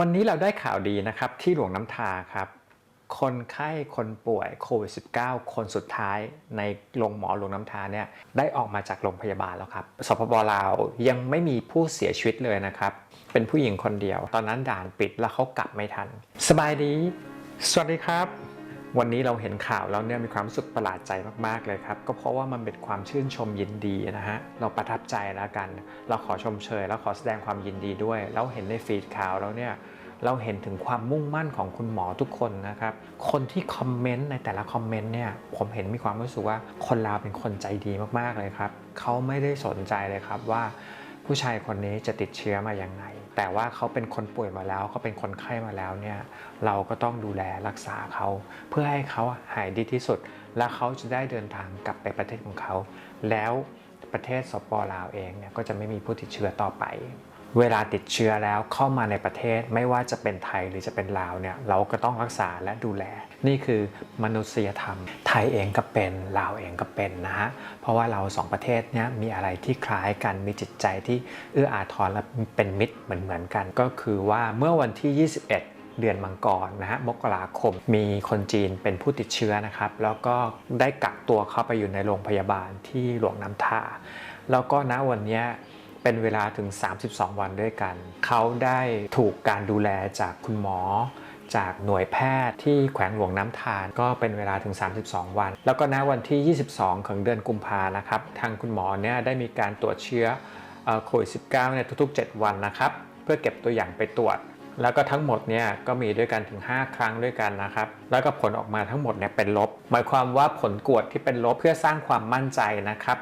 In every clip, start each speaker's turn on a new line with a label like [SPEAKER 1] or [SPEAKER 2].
[SPEAKER 1] วันนี้เราได้ข่าวดีนะครับที่หลวงน้ำทาครับ คนไข้คนป่วยโควิด -19 คนสุดท้ายในโรงหมอหลวงน้ำทาเนี่ยได้ออกมาจากโรงพยาบาลแล้วครับสปปลาวยังไม่มีผู้เสียชีวิตเลยนะครับ เป็นผู้หญิงคนเดียว ตอนนั้นด่านปิดแล้วเขากลับไม่ทัน สบายดี สวัสดีครับ วันนี้เราเห็นข่าวแล้วเนี่ยมีความรู้สึกประหลาดใจมากๆเลยครับ ก็เพราะว่ามันเป็นความชื่นชมยินดีนะฮะเราประทับใจแล้วกัน เราขอชมเชย แล้วขอแสดงความยินดีด้วย แล้วเห็นในฟีดข่าวแล้วเนี่ยเราเห็นถึงความมุ่งมั่นของคุณหมอทุกคนนะครับ คนที่คอมเมนต์ในแต่ละคอมเมนต์เนี่ย ผมเห็นมีความรู้สึกว่าคนลาวเป็นคนใจดีมากๆเลยครับ เขาไม่ได้สนใจเลยครับว่าผู้ชายคนนี้จะติดเชื้อมาอย่างไง แต่ว่าเขาเป็นคนป่วยมาแล้วเขาเป็นคนไข้มาแล้วเนี่ยเราก็ต้องดูแลรักษาเขา เพื่อให้เขาหายดีที่สุด และเขาจะได้เดินทางกลับไปประเทศของเขา แล้วประเทศสปลาวเองเนี่ยก็จะไม่มีผู้ติดเชื้อต่อไป เวลาติดเชื้อแล้วเข้ามาในประเทศไม่ว่าจะเป็นไทยหรือจะเป็นลาวเนี่ยเราก็ต้องรักษาและดูแล นี่คือมนุษยธรรม ไทยเองก็เป็นลาวเองก็เป็นนะฮะเพราะว่าเราสองประเทศเนี่ยมีอะไรที่คล้ายกันมีจิตใจที่เอื้ออาทรและเป็นมิตรเหมือนเหมือนกัน ก็คือว่าเมื่อวันที่ 21เดือนมังกรนะฮะ มกราคม มีคนจีนเป็นผู้ติดเชื้อนะครับ แล้วก็ได้กักตัวเข้าไปอยู่ในโรงพยาบาลที่หลวงน้ำท่า แล้วก็ณวันเนี้ย เป็นเวลาถึง 32 วันด้วยกัน เขาได้ถูกการดูแลจากคุณหมอ จากหน่วยแพทย์ที่แขวงหลวงน้ำทานก็เป็นเวลาถึง 32 วัน แล้วก็ณวันที่ 22 ของเดือนกุมภานะครับ ทางคุณหมอเนี่ยได้มีการตรวจเชื้อโควิด -19 เนี่ยทุกๆ 7 วันนะครับ เพื่อเก็บตัวอย่างไปตรวจ แล้วก็ทั้งหมดเนี่ยก็มีด้วยกันถึง 5 ครั้งด้วยกันนะครับ แล้วก็ผลออกมาทั้งหมดเนี่ยเป็นลบ หมายความว่าผลกวดที่เป็นลบเพื่อสร้างความมั่นใจนะครับ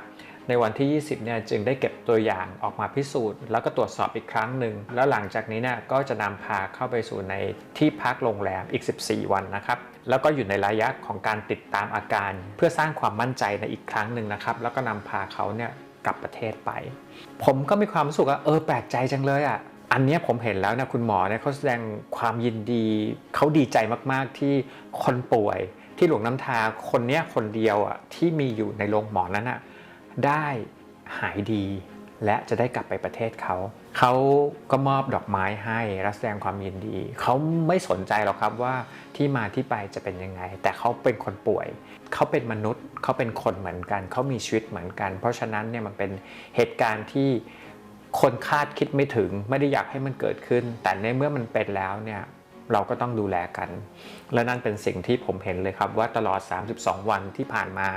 [SPEAKER 1] ในวันที่ 20 เนี่ยจึงได้เก็บตัวอย่างออกมาพิสูจน์ แล้วก็ตรวจสอบอีกครั้งหนึ่ง แล้วหลังจากนี้เนี่ยก็จะนำพาเข้าไปสู่ในที่พักโรงแรมอีก 14 วันนะครับ แล้วก็อยู่ในระยะของการติดตามอาการ เพื่อสร้างความมั่นใจในอีกครั้งหนึ่งนะครับ แล้วก็นำพาเขาเนี่ยกลับประเทศไป ผมก็มีความรู้สึกว่าเออแปลกใจจังเลยอะอันนี้ผมเห็นแล้วนะคุณหมอเนี่ยเขาแสดงความยินดีเขาดีใจมากๆที่คนป่วย ที่หลวงน้ำทาคนเนี้ยคนเดียวอะที่มีอยู่ในโรงหมอนั้นอะ ได้หายดี และจะได้กลับไปประเทศเขา เขาก็มอบดอกไม้ให้และแสดงความยินดี เขาไม่สนใจหรอกครับว่าที่มาที่ไปจะเป็นยังไง แต่เขาเป็นคนป่วย เขาเป็นมนุษย์ เขาเป็นคนเหมือนกัน เขามีชีวิตเหมือนกัน เพราะฉะนั้นเนี่ยมันเป็นเหตุการณ์ที่คนคาดคิดไม่ถึง ไม่ได้อยากให้มันเกิดขึ้น แต่ในเมื่อมันเป็นแล้วเนี่ย เราก็ต้องดูแลกัน และนั่นเป็นสิ่งที่ผมเห็นเลยครับว่าตลอด 32 วันที่ผ่านมา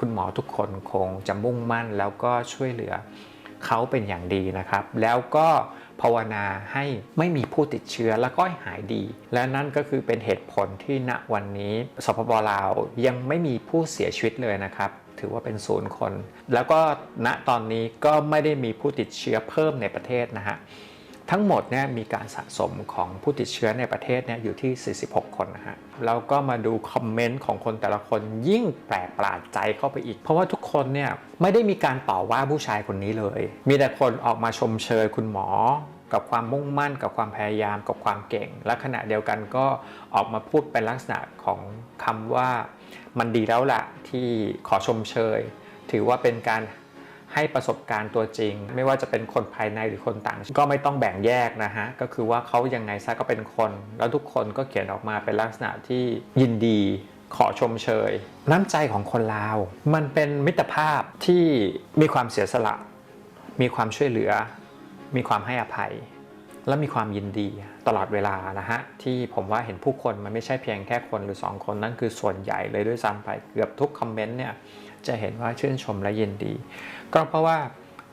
[SPEAKER 1] คุณหมอทุกคนคงจะมุ่งมั่นแล้วก็ช่วยเหลือเขาเป็นอย่างดีนะครับ แล้วก็ภาวนาให้ไม่มีผู้ติดเชื้อแล้วก็หายดี และนั่นก็คือเป็นเหตุผลที่ณวันนี้สปปลาวยังไม่มีผู้เสียชีวิตเลยนะครับ ถือว่าเป็นศูนย์คน แล้วก็ณตอนนี้ก็ไม่ได้มีผู้ติดเชื้อเพิ่มในประเทศนะฮะ ทั้งหมดเนี่ยมีการสะสมของผู้ติดเชื้อในประเทศเนี่ยอยู่ที่ 46 คนนะฮะแล้วก็มาดูคอมเมนต์ของคนแต่ละคนยิ่งแปลกประหลาดใจเข้าไปอีก เพราะว่าทุกคนเนี่ยไม่ได้มีการต่อว่าผู้ชายคนนี้เลย มีแต่คนออกมาชมเชยคุณหมอ กับความมุ่งมั่น กับความพยายาม กับความเก่ง และขณะเดียวกันก็ออกมาพูดเป็นลักษณะของคำว่า มันดีแล้วละที่ขอชมเชย ถือว่าเป็นการ ให้ประสบการณ์ตัวจริง ไม่ว่าจะเป็นคนภายในหรือคนต่าง ก็ไม่ต้องแบ่งแยกนะฮะ ก็คือว่าเขายังไงซะก็เป็นคน แล้วทุกคนก็เขียนออกมาเป็นลักษณะที่ยินดีขอชมเชย น้ำใจของคนลาว มันเป็นมิตรภาพที่มีความเสียสละ มีความช่วยเหลือ มีความให้อภัย และมีความยินดีตลอดเวลานะฮะ ที่ผมว่าเห็นผู้คนมันไม่ใช่เพียงแค่คนหรือ 2 คนนั่นคือส่วนใหญ่เลยด้วยซ้ำไปเกือบทุกคอมเมนต์เนี่ย จะเห็นว่าชื่นชมและยินดี ก็เพราะว่า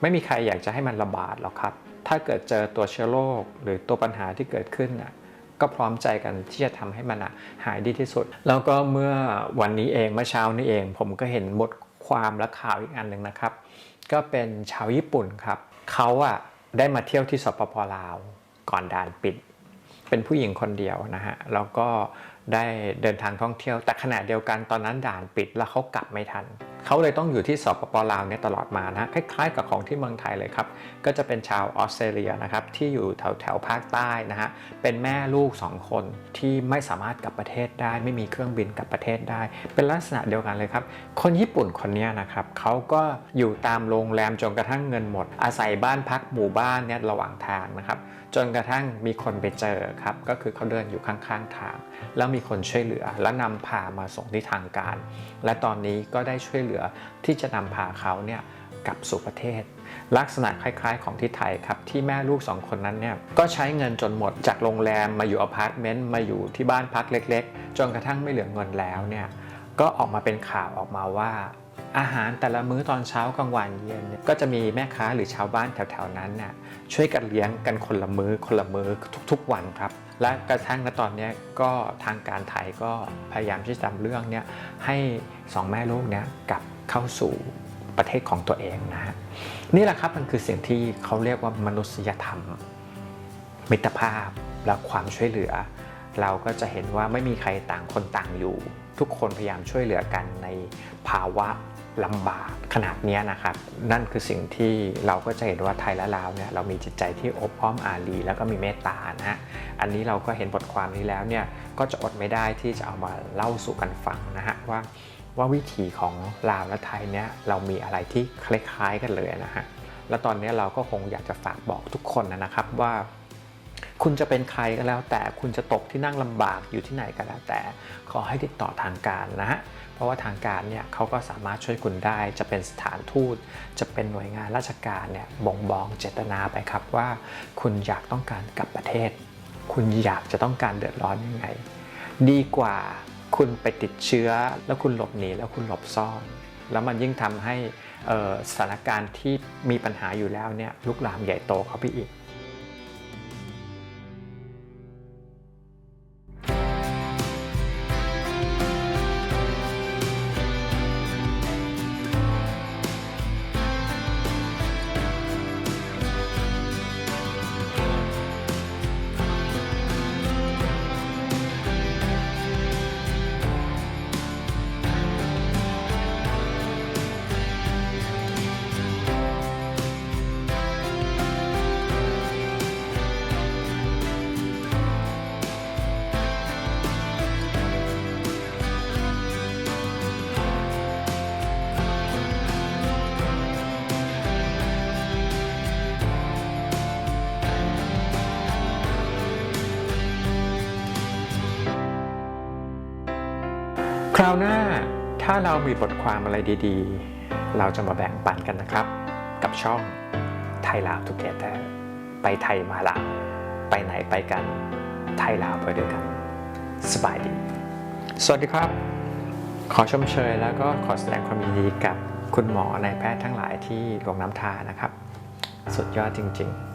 [SPEAKER 1] ไม่มีใครอยากจะให้มันระบาดหรอกครับ ถ้าเกิดเจอตัวเชื้อโรคหรือตัวปัญหาที่เกิดขึ้นน่ะก็พร้อมใจกันที่จะทำให้มันหายดีที่สุด แล้วก็เมื่อวันนี้เองเมื่อเช้านี้เอง ผมก็เห็นบทความและข่าวอีกอันหนึ่งนะครับ ก็เป็นชาวญี่ปุ่นครับเขาอะได้มาเที่ยวที่สปปลาว ก่อนด่านปิด เป็นผู้หญิงคนเดียวนะฮะแล้วก็ ได้เดินทางท่องเที่ยว แต่ขณะเดียวกันตอนนั้นด่านปิดแล้วเขากลับไม่ทัน เขาเลยต้องอยู่ที่สปปลาวเนี่ยตลอดมานะคล้ายๆ กับของที่เมืองไทยเลยครับ ก็จะเป็นชาวออสเตรเลียนะครับที่อยู่แถวแถวภาคใต้นะฮะเป็นแม่ลูก 2 คนที่ไม่สามารถกลับประเทศได้ ไม่มีเครื่องบินกลับประเทศได้ เป็นลักษณะเดียวกันเลยครับ คนญี่ปุ่นคนนี้นะครับเขาก็อยู่ตามโรงแรมจนกระทั่งเงินหมด อาศัยบ้านพักหมู่บ้านเนี่ยระหว่างทางนะครับจนกระทั่งมีคนไปเจอครับก็คือเขาเดินอยู่ข้างๆทางแล้วมีคนช่วยเหลือ แล้วนำพามาส่งที่ทางการ และตอนนี้ก็ได้ช่วยเหลือที่จะนำพาเขาเนี่ยกลับสู่ประเทศ ลักษณะคล้ายๆ ของที่ไทยครับ ที่แม่ลูกสองคนนั้นเนี่ยก็ใช้เงินจนหมดจากโรงแรมมาอยู่อพาร์ตเมนต์มาอยู่ที่บ้านพักเล็กๆ จนกระทั่งไม่เหลือเงินแล้วเนี่ยก็ออกมาเป็นข่าวออกมาว่าอาหารแต่ละมื้อตอนเช้ากลางวันเย็นก็จะมีแม่ค้าหรือชาวบ้านแถวๆนั้นน่ะช่วยกันเลี้ยงกันคนละมื้อคนละมื้อทุกๆวันครับ และกระทั่งณตอนนี้ก็ทางการไทยก็พยายามที่จะทำเรื่องเนี่ยให้สองแม่ลูกเนี่ยกลับเข้าสู่ประเทศของตัวเองนะฮะนี่แหละครับมันคือสิ่งที่เขาเรียกว่ามนุษยธรรม มิตรภาพและความช่วยเหลือ เราก็จะเห็นว่าไม่มีใครต่างคนต่างอยู่ ทุกคนพยายามช่วยเหลือกันในภาวะ ลำบากขนาดนี้นะครับ นั่นคือสิ่งที่เราก็จะเห็นว่าไทยและลาวเนี่ยเรามีจิตใจที่อบอ้อมอารีแล้วก็มีเมตตานะฮะอันนี้เราก็เห็นบทความนี้แล้วเนี่ยก็จะอดไม่ได้ที่จะเอามาเล่าสู่กันฟังนะฮะว่าว่าวิถีของลาวและไทยเนี่ยเรามีอะไรที่คล้ายๆกันเลยนะฮะแล้วตอนนี้เราก็คงอยากจะฝากบอกทุกคนนะครับว่า คุณจะเป็นใครก็แล้ว แต่คุณจะตกที่นั่งลำบากอยู่ที่ไหนก็แล้วแต่ ขอให้ติดต่อทางการนะฮะเพราะว่าทางการเนี่ยเขาก็สามารถช่วยคุณได้ จะเป็นสถานทูต จะเป็นหน่วยงานราชการเนี่ยบ่งบอกเจตนาไปครับว่า คุณอยากต้องการกลับประเทศ คุณอยากจะต้องการเดือดร้อนยังไง ดีกว่าคุณไปติดเชื้อ แล้วคุณหลบหนีแล้วคุณหลบซ่อนแล้วมันยิ่งทำให้สถานการณ์ที่มีปัญหาอยู่แล้วเนี่ยลุกลามใหญ่โตเข้าไปอีก คราวหน้าถ้าเรามีบทความอะไรดีๆ เราจะมาแบ่งปันกันนะครับ กับช่องไทยลาวทูเกเตอร์ไปไทยมาลาวไปไหนไปกันไทยลาวไปด้วยกัน สบายดี สวัสดีครับ ขอชมเชยแล้วก็ขอแสดงความยินดีกับคุณหมอนายแพทย์ทั้งหลายที่ลงน้ำทานะครับ สุดยอดจริง ๆ